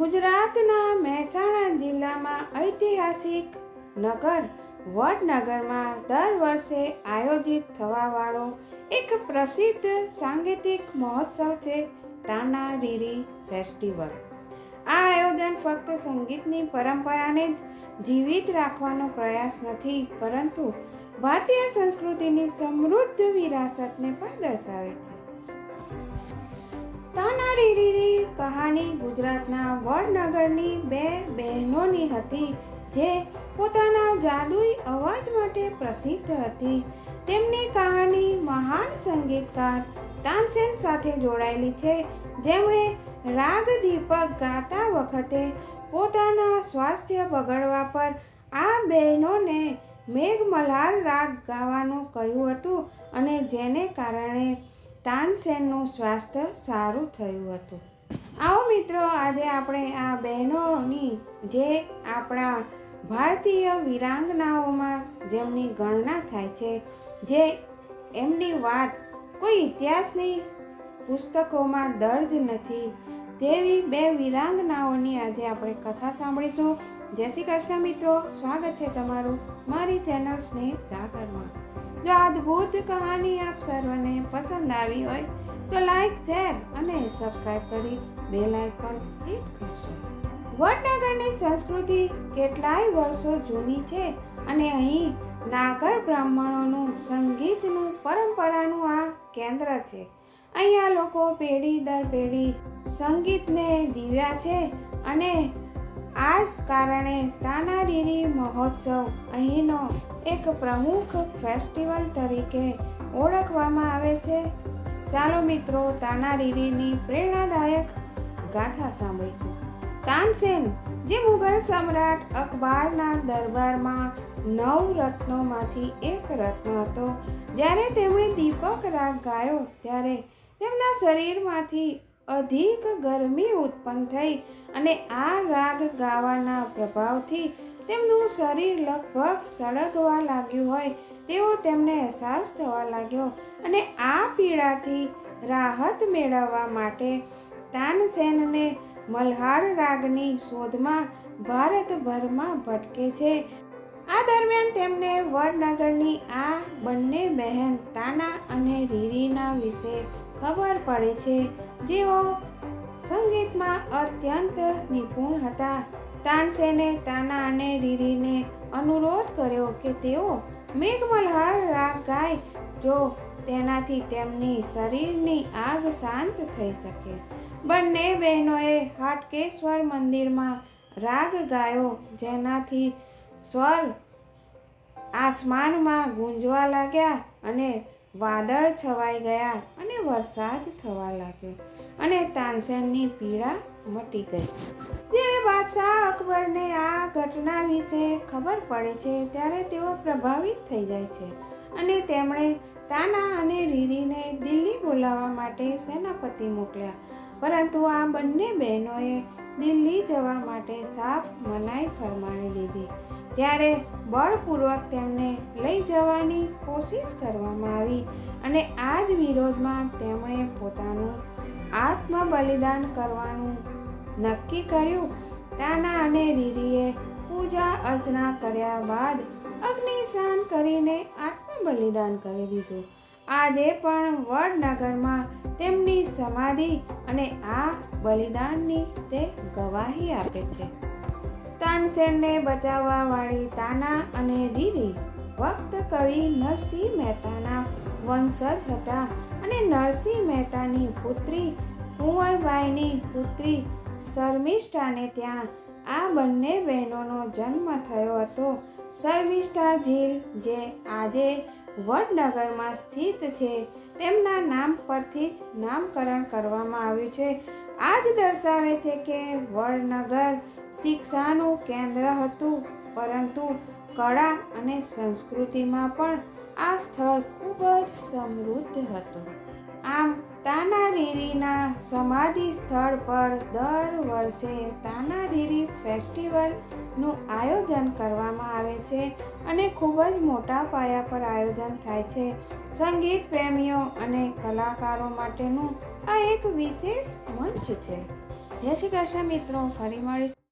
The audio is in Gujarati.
ગુજરાતના મહેસાણા જિલ્લામાં ઐતિહાસિક નગર વડનગરમાં દર વર્ષે આયોજિત થવાવાળો એક પ્રસિદ્ધ સાંગીતિક મહોત્સવ છે તાના રીરી ફેસ્ટિવલ. આ આયોજન ફક્ત સંગીતની પરંપરાને જ જીવિત રાખવાનો પ્રયાસ નથી, પરંતુ ભારતીય સંસ્કૃતિની સમૃદ્ધ વિરાસતને પણ દર્શાવે છે. તાનારીરીની કહાની ગુજરાતના વડનગરની બે બહેનોની હતી, જે પોતાના જાદુઈ અવાજ માટે પ્રસિદ્ધ હતી. તેમની કહાની મહાન સંગીતકાર તાનસેન સાથે જોડાયેલી છે. જેમણે રાગ દીપક ગાતા વખતે પોતાના સ્વાસ્થ્ય બગડવા પર આ બહેનોને મેઘમલ્હાર રાગ ગાવાનું કહ્યું હતું અને જેને કારણે તાનસેનનું સ્વાસ્થ્ય સારું થયું હતું. મિત્રો, આજે આપણે આ બહેનોની જે આપણા ભારતીય વીરાંગનાઓમાં જેમની ગણના થાય છે, જે એમની વાત કોઈ ઇતિહાસની પુસ્તકોમાં દર્જ નથી, તેવી બે વિરાંગનાઓની આજે આપણે કથા સાંભળીશું. જય શ્રી કૃષ્ણ મિત્રો, સ્વાગત છે તમારું મારી ચેનલ સ્નેહ સાગરમાં. જો અદ્ભુત કહાની આપ સર્વને પસંદ આવી હોય તો લાઈક શેર અને સબસ્ક્રાઇબ કરી બેલ આઇકોન હિટ કરશો વડનગરની સંસ્કૃતિ કેટલાય વર્ષો જૂની છે અને અહીં નાગર બ્રાહ્મણોનું સંગીતનું પરંપરાનું આ કેન્દ્ર છે. અહીંયા લોકો પેઢી દર પેઢી સંગીતને જીવ્યા છે અને આ જ કારણે તાનારીરી મહોત્સવ અહીંનો એક પ્રમુખ ફેસ્ટિવલ તરીકે ઓળખવામાં આવે છે. ચાલો મિત્રો, તાના રીરીની પ્રેરણાદાયક ગાથા સાંભળીશું. તાનસેન જે મુઘલ સમ્રાટ અકબરના દરબારમાં નવ રત્નોમાંથી એક રત્ન હતો, જ્યારે તેમણે દીપક રાગ ગાયો, ત્યારે તેમના શરીરમાંથી અધિક ગરમી ઉત્પન્ન થઈ અને આ રાગ ગાવાના પ્રભાવથી તેમનું શરીર લગભગ સળગવા લાગ્યું હોય તેવો તેમને અહેસાસ થવા લાગ્યો અને આ પીડાથી રાહત મેળવવા માટે તાનસેનને મલ્હાર રાગની શોધમાં ભારતભરમાં ભટકે છે. આ દરમિયાન તેમને વડનગરની આ બંને બહેન તાના અને રીરીના વિશે ખબર પડે છે. જેઓ સંગીતમાં અત્યંત નિપુણ હતા. તાનસેને, તાના અને રીરીને અનુરોધ કર્યો કે તેઓ મેઘમલ્હાર રાગ ગાય, જો તેનાથી તેમની શરીરની આગ શાંત થઈ શકે. બંને બહેનોએ હાટકેશ્વર મંદિરમાં રાગ ગાયો, જેનાથી સ્વર આસમાનમાં ગુંજવા લાગ્યા અને વાદળ છવાઈ ગયા અને વરસાદ થવા લાગ્યો અને તાનસેનની પીડા મટી ગઈ. બાદશાહ અકબરને આ ઘટના વિશે ખબર પડે છે, ત્યારે તેઓ પ્રભાવિત થઈ જાય છે અને તેમણે તાના અને રીરીને દિલ્હી બોલાવવા માટે સેનાપતિ મોકલ્યા. પરંતુ આ બંને બહેનોએ દિલ્હી જવા માટે સાફ મનાઈ ફરમાવી દીધી. ત્યારે બળપૂર્વક તેમને લઈ જવાની કોશિશ કરવામાં આવી અને આ જ વિરોધમાં તેમણે પોતાનું આત્મ બલિદાન કરવાનું નક્કી કર્યું. તાના અને રીરીએ પૂજા અર્ચના કર્યા બાદ અગ્નિ સ્નાન કરીને આત્મ બલિદાન કરી દીધું. આજે પણ વડનગરમાં તેમની સમાધિ અને આ બલિદાનની તે ગવાહી આપે છે. તાનસેનને બચાવવા વાળી તાના અને રીરી ભક્ત કવિ નરસિંહ મહેતાના વંશજ હતા અને નરસિંહ મહેતાની પુત્રી કુંવરબાઈની પુત્રી શર્મિષ્ઠાને ત્યાં આ બંને બહેનોનો જન્મ થયો હતો. શર્મિષ્ઠા ઝીલ, જે આજે વડનગરમાં સ્થિત છે, તેમના નામ પરથી જ નામકરણ કરવામાં આવ્યું છે. આ જ દર્શાવે છે કે વડનગર શિક્ષાનું કેન્દ્ર હતું, પરંતુ કળા અને સંસ્કૃતિમાં પણ આ સ્થળ ખૂબ જ સમૃદ્ધ હતું. આમ તાનારીરીના સમાધિ સ્થળ પર દર વર્ષે તાનારીરી ફેસ્ટિવલનું આયોજન કરવામાં આવે છે અને ખૂબ જ મોટા પાયા પર આયોજન થાય છે. સંગીત પ્રેમીઓ અને કલાકારો માટેનું આ એક વિશેષ મંચ છે. જય શ્રી કૃષ્ણ મિત્રો, ફરી મળીશું.